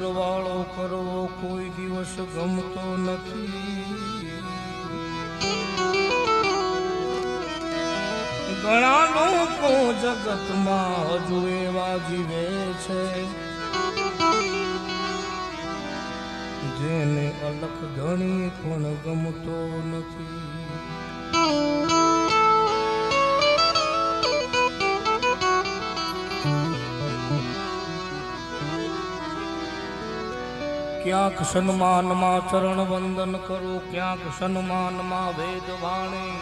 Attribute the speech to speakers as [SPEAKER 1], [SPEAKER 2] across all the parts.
[SPEAKER 1] સરવાળો કરવો કોઈ દિવસ ગમતો નથી. ઘણા લોકો જગતમાં હજુ એવા જીવે છે, જેને અલખ ધણી પણ ગમતો નથી. ક્યાંક સન્માનમાં ચરણ વંદન કરું, ક્યાંક સન્માનમાં વેદ વાણી.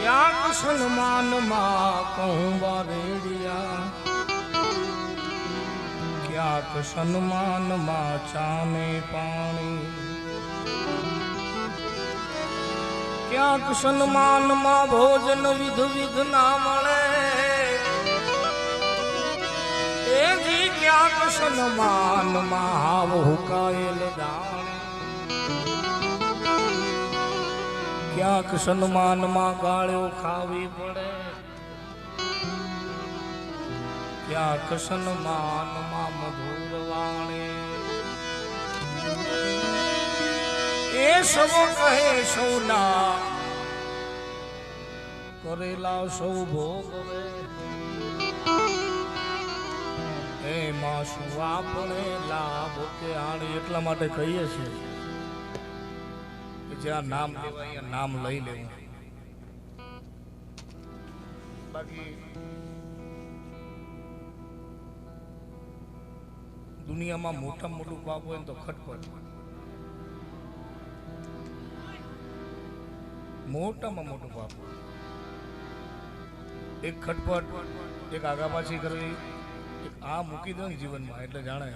[SPEAKER 1] ક્યાંક સન્માનમાં કહું રેડિયા. ક્યાંક સન્માનમાં ચાને પાણી. ક્યાંક સન્માનમાં ભોજન વિધ વિધ ના મળે એજી ક્યાંક સન્માનમાં હાવ હુકાયેલ દાણી ક્યાંક સન્માનમાં ગાળ્યો ખાવી પડે? ક્યાંક સન્માનમાં મધુર વાણી? એ સૌ કહે સૌના, કરેલા સૌ ભોગવે. એમાં શું આપણે લાભ કે આણી એટલા માટે કહીએ છીએ કે જ્યાં નામ લેવાય નામ લઈ લેવું. બાકી દુનિયામાં મોટા મોટું પાપ હોય તો ખટપટ. મોટામાં મોટું પાપ એક ખટપટ, એક આગાપાછી કરવી આ મૂકી દો ને જીવનમાં, એટલે જાણે.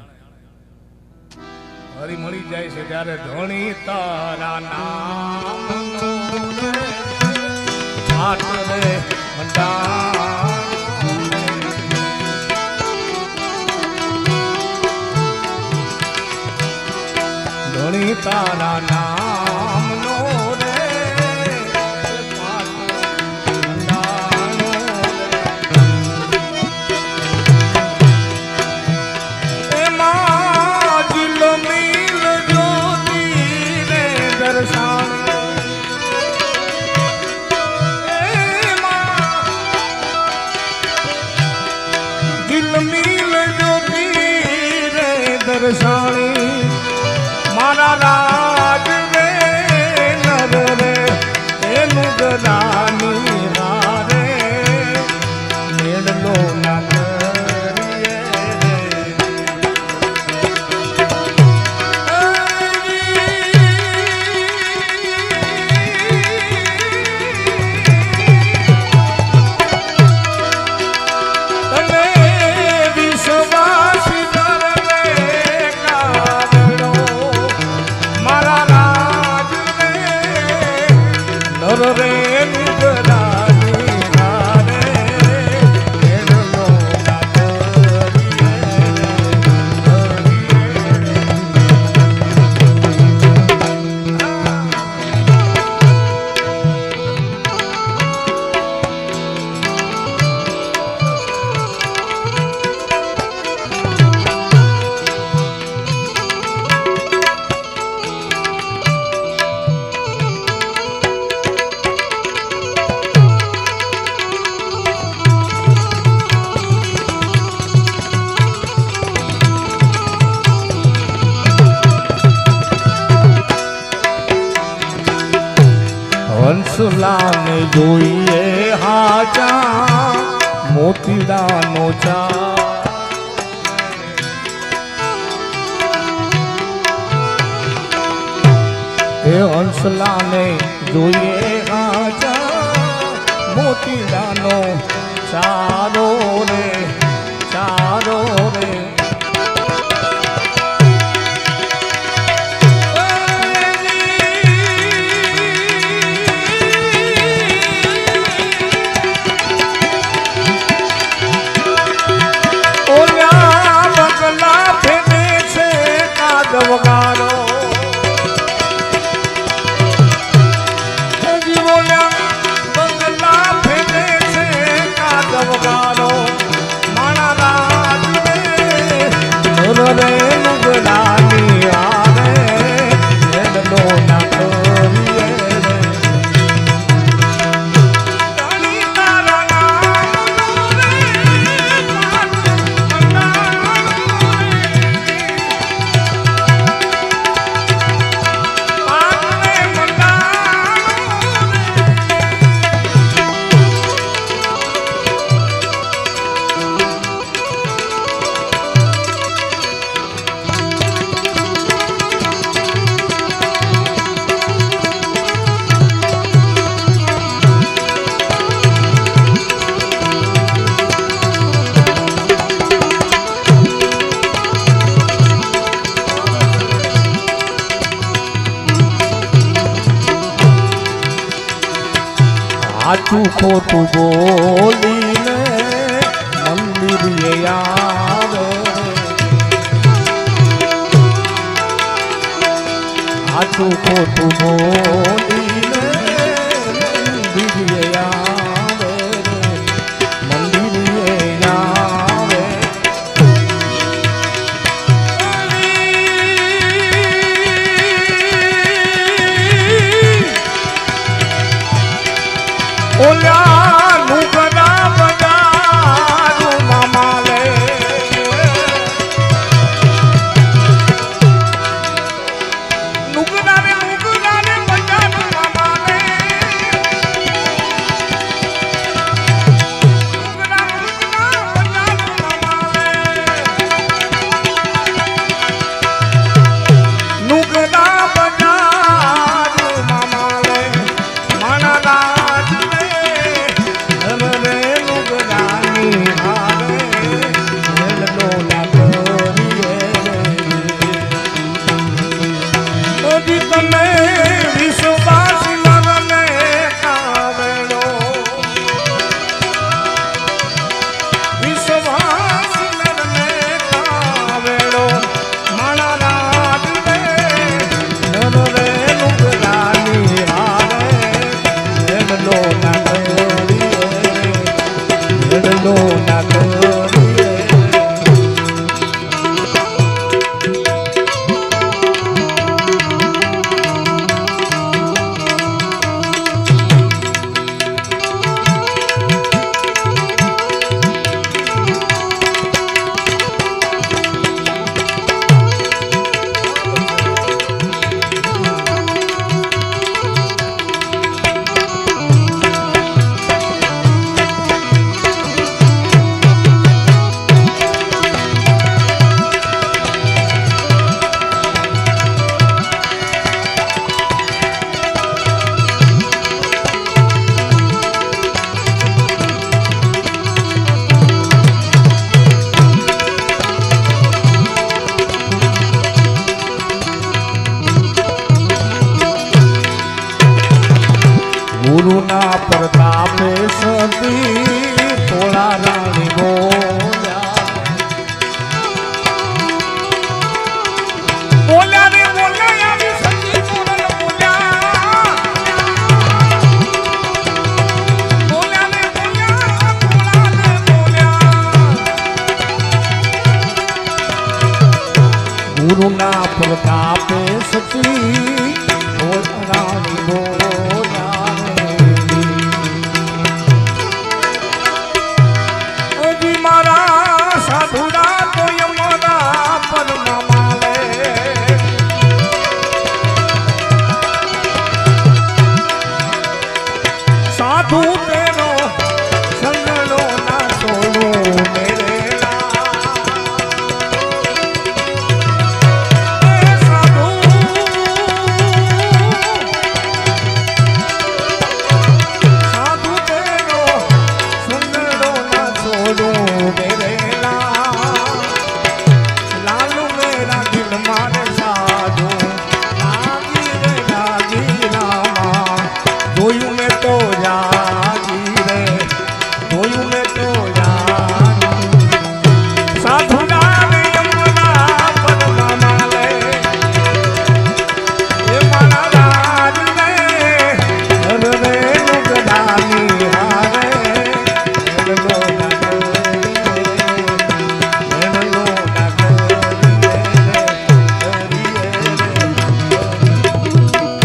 [SPEAKER 1] હરી મળી જાય છે ત્યારે ધણી તારા નામ તારા નામ જોઈએ હાચા મોતીડાનો ચા. હે હંસલાને જોઈએ હાચા મોતીડાનો ચારો રે ચારો આચું ખોટું બોલીને મંદિર આવે આચું ખોટું બોલીને ગુરુના પ્રતાપે સતી રાણી બોલ